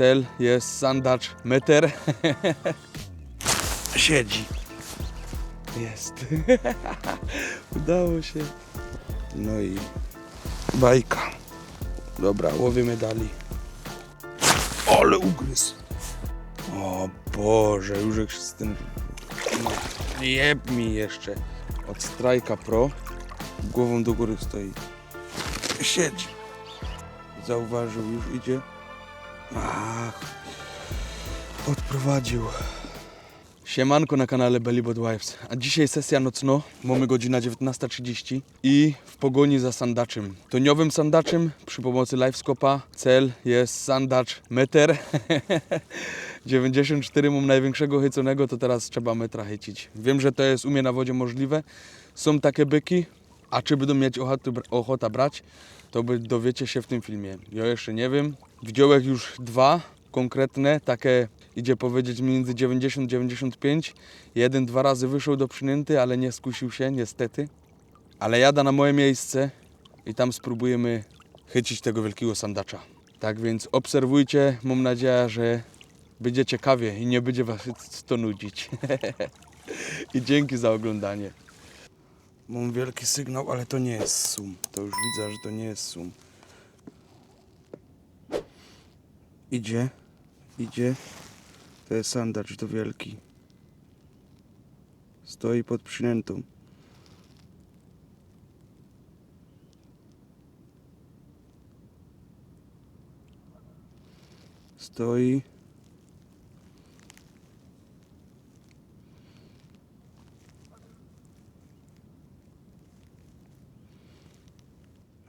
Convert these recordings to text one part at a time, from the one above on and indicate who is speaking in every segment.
Speaker 1: Cel jest sandacz meter. Siedzi. Jest. Udało się. No i bajka. Dobra, łowimy dalej. Ale ugryzł. O Boże, już jak się z tym... No, jeb mi jeszcze. Od Strajka Pro. Głową do góry stoi. Siedź. Zauważył, już idzie. Ach. Odprowadził. Siemanko na kanale Bellybot Wives. A dzisiaj sesja nocno, mamy godzina 19.30 i w pogoni za sandaczem. Toniowym sandaczem przy pomocy livescopa. Cel jest sandacz meter. 94 mam największego chyconego, to teraz trzeba metra chycić. Wiem, że to jest u mnie na wodzie możliwe. Są takie byki, a czy będą mieć ochotę, ochota brać, to by dowiecie się w tym filmie. Ja jeszcze nie wiem. Widziałem już dwa konkretne, takie idzie powiedzieć między 90-95. Jeden dwa razy wyszedł do przynęty, ale nie skusił się niestety. Ale jada na moje miejsce i tam spróbujemy chycić tego wielkiego sandacza. Tak więc obserwujcie, mam nadzieję, że będzie ciekawie i nie będzie was to nudzić. I dzięki za oglądanie. Mam wielki sygnał, ale to nie jest sum. To już widzę, że to nie jest sum. Idzie, idzie. To jest sandacz, to wielki. Stoi pod przynętą. Stoi.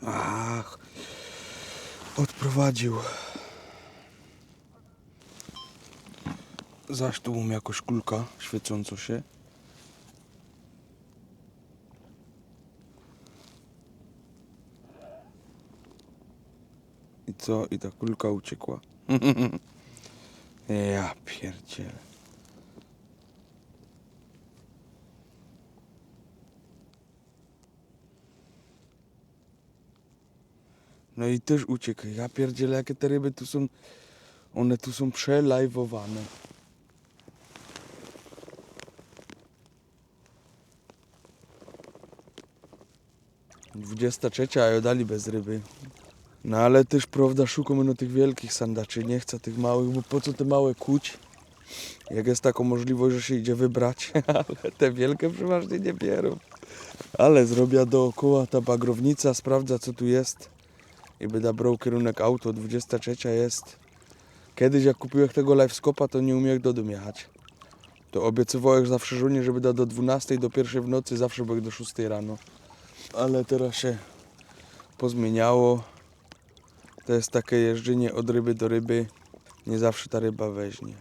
Speaker 1: Ach, odprowadził. Zaś tu mam jakoś kulka świecąco się. I co? I ta kulka uciekła. ja pierdzielę. No i też uciekł. Ja pierdzielę, jakie te ryby tu są. One tu są przelajwowane. Dwudziesta trzecia, a dali bez ryby. No ale też prawda szukamy na tych wielkich sandaczy. Nie chcę tych małych, bo po co te małe kuć? Jak jest taką możliwość, że się idzie wybrać, ale te wielkie przeważnie nie bierą. Ale zrobię dookoła ta bagrownica, sprawdza co tu jest i będę brał kierunek auto. 23 jest. Kiedyś jak kupiłem tego livescopa, to nie umiałem do domu jechać. To obiecywałem zawsze żonie, że będę do 12 do 1 w nocy, zawsze byłem do 6 rano. Ale teraz się pozmieniało. To jest takie jeżdżenie od ryby do ryby. Nie zawsze ta ryba weźmie.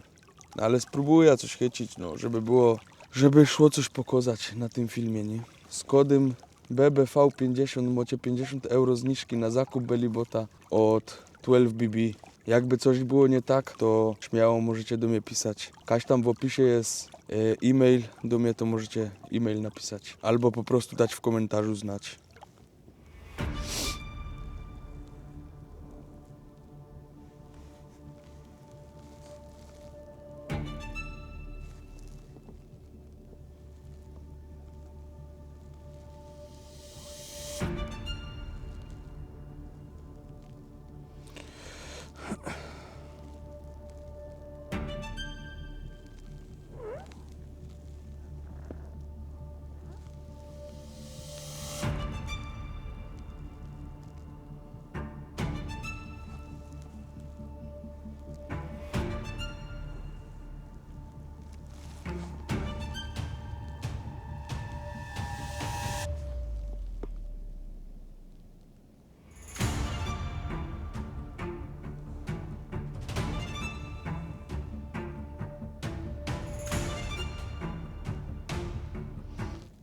Speaker 1: No, ale spróbuję coś chycić, no, żeby było, żeby szło coś pokazać na tym filmie, nie? Z kodem BBV50 macie 50 euro zniżki na zakup Bellybota od 12BB. Jakby coś było nie tak, to śmiało możecie do mnie pisać. Kaś tam w opisie jest e, e-mail, do mnie to możecie e-mail napisać. Albo po prostu dać w komentarzu znać.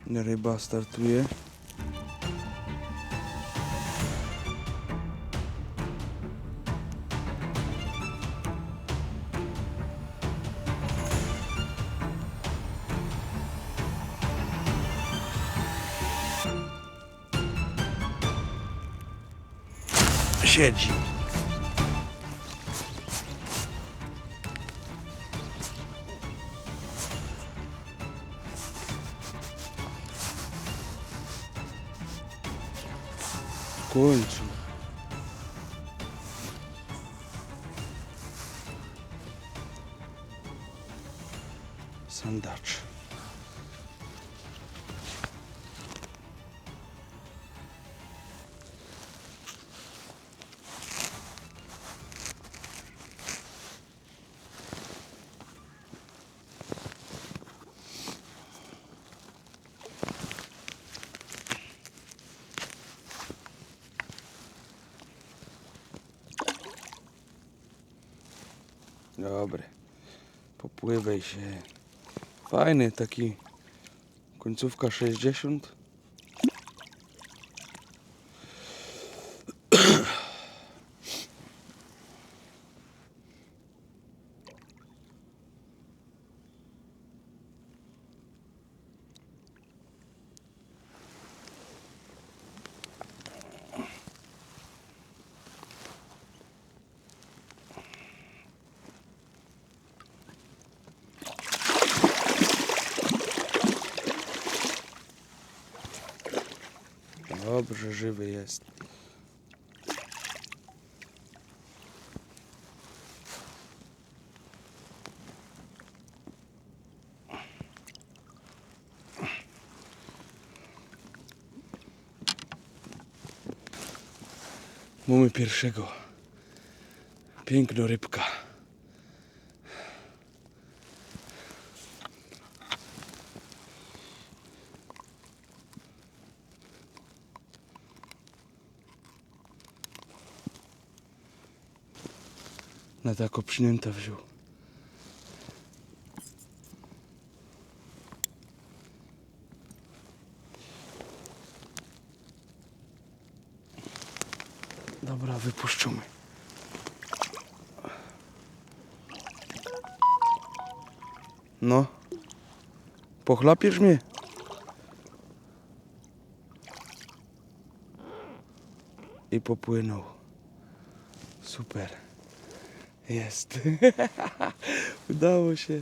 Speaker 1: Ryba startuje. Siedzi. W Dobry. Popływaj się. Fajny taki. Końcówka 60. Dobrze, żywy jest. Mamy pierwszego. Piękna rybka. Na tak obśnięta wziął. Dobra, wypuszczamy. No. Pochlapiesz mnie? I popłynął. Super. Jest. Udało się.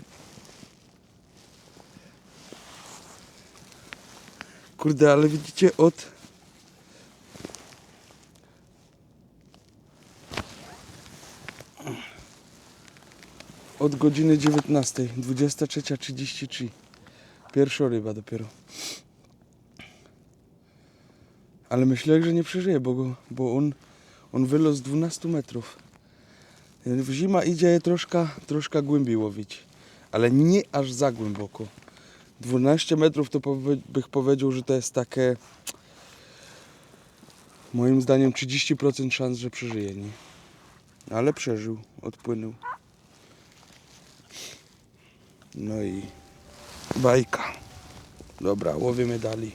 Speaker 1: Kurde, ale widzicie od... Od godziny 19, 23.33. Pierwsza ryba dopiero. Ale myślę, że nie przeżyje, bo, go, bo on, on wylot z 12 metrów. W Zima idzie troszkę, troszkę głębiej łowić, ale nie aż za głęboko. 12 metrów to bych powiedział, że to jest takie moim zdaniem 30% szans, że przeżyje, nie? Ale przeżył, odpłynął. No i bajka. Dobra, łowimy dalej.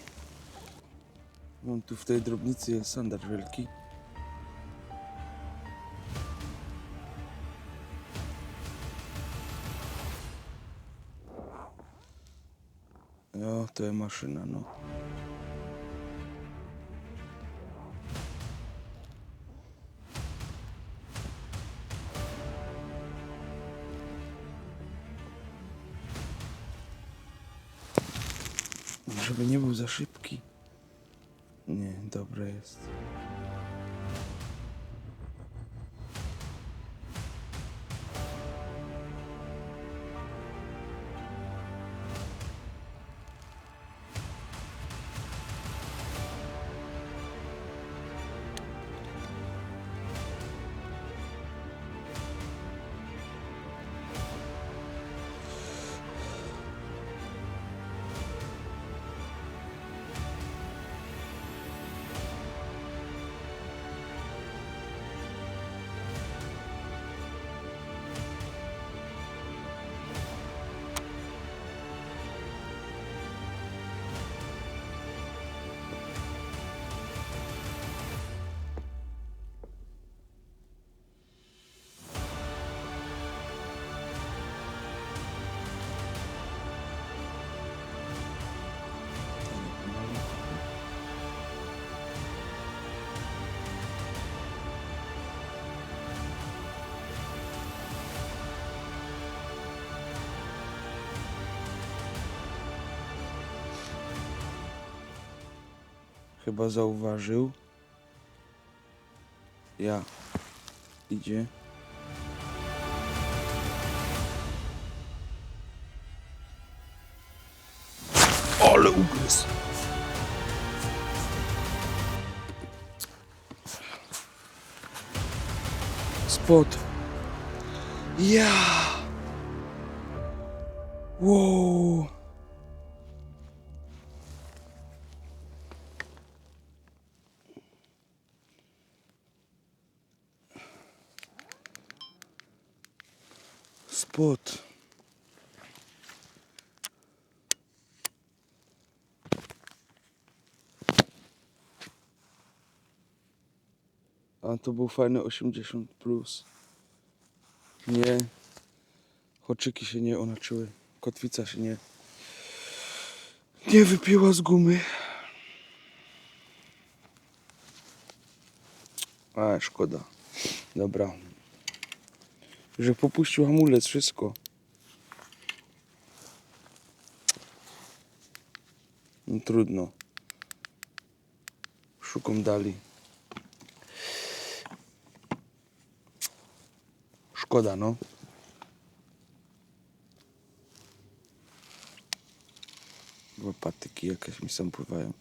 Speaker 1: Mam tu w tej drobnicy jest sandacz wielki. To maszyna, no. Żeby nie był za szybki. Nie, dobre jest. Chyba zauważył. Ja. Idzie. Ale ugryzł. Spot. Ja. Wow. Spot. A to był fajny 80 plus. Nie. Hoczyki się nie onaczyły. Kotwica się nie. Nie wypiła z gumy. A, szkoda. Dobra. Że popuścił hamulec, wszystko. No, trudno. Szukam dalej. Szkoda, no. Bo patyki jakieś mi sam pływają.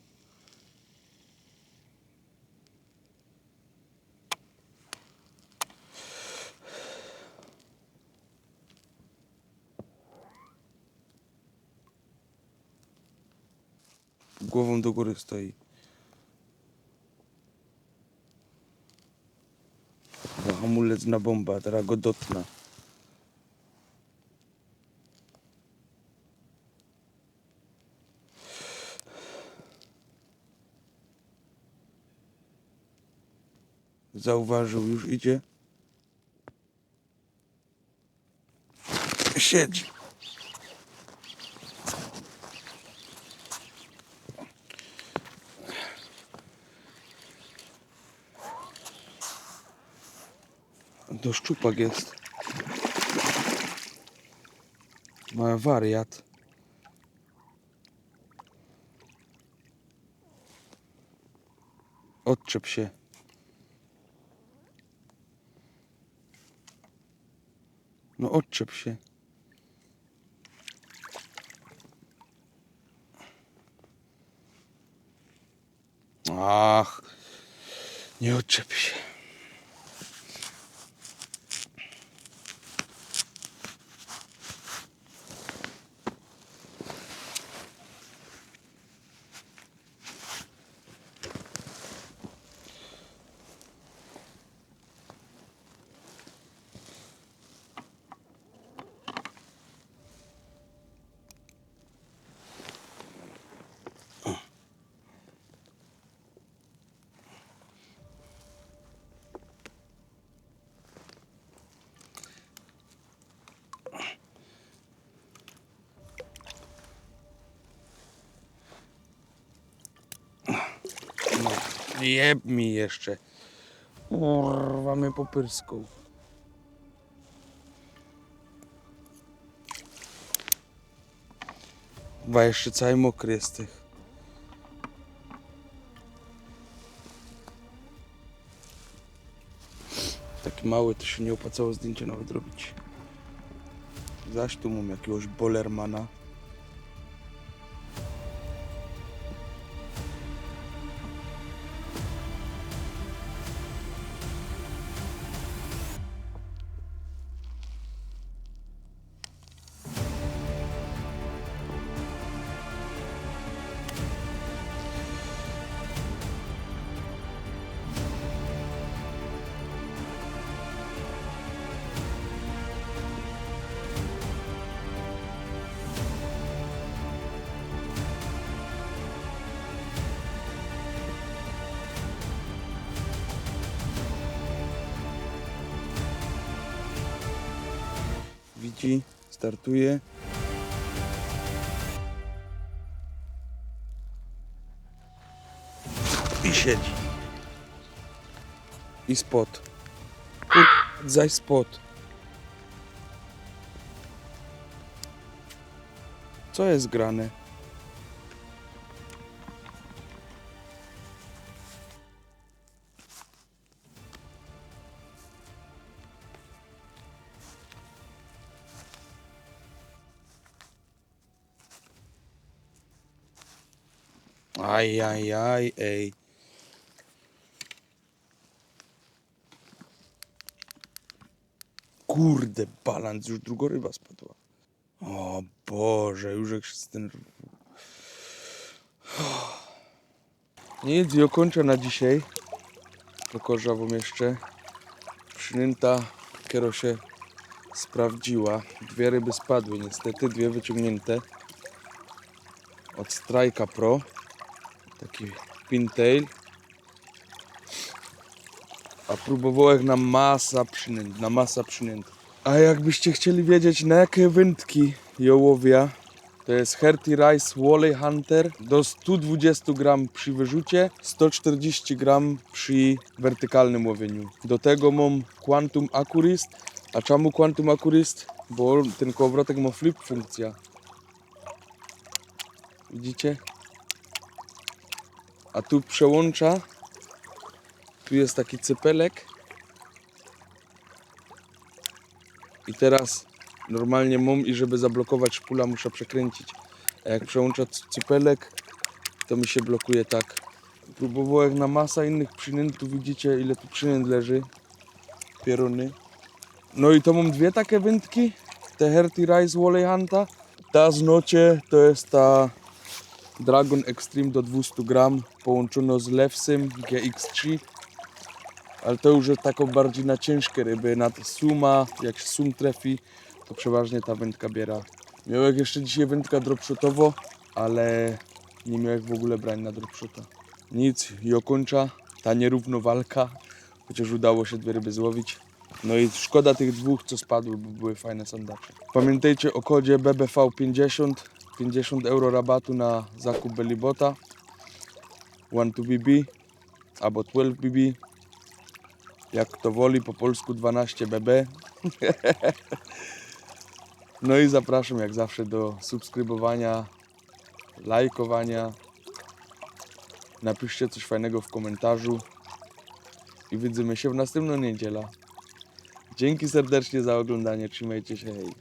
Speaker 1: Głową do góry stoi. Hamulec na bomba, teraz go dotna. Zauważył, już idzie. Siedzi. To szczupak jest. Ma wariat. Odczep się. No odczep się. Ach, nie odczep się. No, jeb mi jeszcze. Urwa mnie popyrską. Chyba jeszcze cały mokry jest tych. Taki mały to się nie opłacało zdjęcia nawet robić. Zaś tu mam jakiegoś bolermana. Widzi, startuje. I siedzi. I spot. Kur... Zaś spot. Co jest grane? Aj, aj, aj, ej. Kurde, balans, już druga ryba spadła. O Boże, już jak się zdenerwuję. Nic, i kończę na dzisiaj. Pokorza wam jeszcze. Przynęta, kiero się sprawdziła. Dwie ryby spadły niestety, dwie wyciągnięte. Od Strajka Pro. Taki pintail. A próbowałem na masa przynęt, na masa przynęt. A jakbyście chcieli wiedzieć na jakie wędki jołowia, to jest Herty Rice Wally Hunter do 120 gram przy wyrzucie, 140 gram przy wertykalnym łowieniu. Do tego mam Quantum Accurist. A czemu Quantum Accurist? Bo ten kołowrotek ma flip funkcja. Widzicie? A tu przełącza. Tu jest taki cypelek. I teraz normalnie mam i żeby zablokować szpula muszę przekręcić. A jak przełącza cypelek, to mi się blokuje tak. Próbowałem na masa innych przynęt, tu widzicie ile tu przynęt leży. Pieruny. No i to mam dwie takie wędki. Te Herty Rice Wally Hunta. Ta z nocie to jest ta Dragon Extreme do 200 gram połączono z Lewsym GX3 ale to już taką bardziej na ciężkie ryby, na suma, jak się sum trafi, to przeważnie ta wędka biera. Miałem jeszcze dzisiaj wędka dropshotowo, ale nie miałem w ogóle brań na dropshota. Nic, i okończa ta nierówno walka, chociaż udało się dwie ryby złowić. No i szkoda tych dwóch, co spadły, bo były fajne sandacze. Pamiętajcie o kodzie BBV50, 50 euro rabatu na zakup Bellybota, 12BB albo 12BB, jak kto woli, po polsku 12BB. No i zapraszam jak zawsze do subskrybowania, lajkowania. Napiszcie coś fajnego w komentarzu i widzimy się w następną niedzielę. Dzięki serdecznie za oglądanie, trzymajcie się, hej.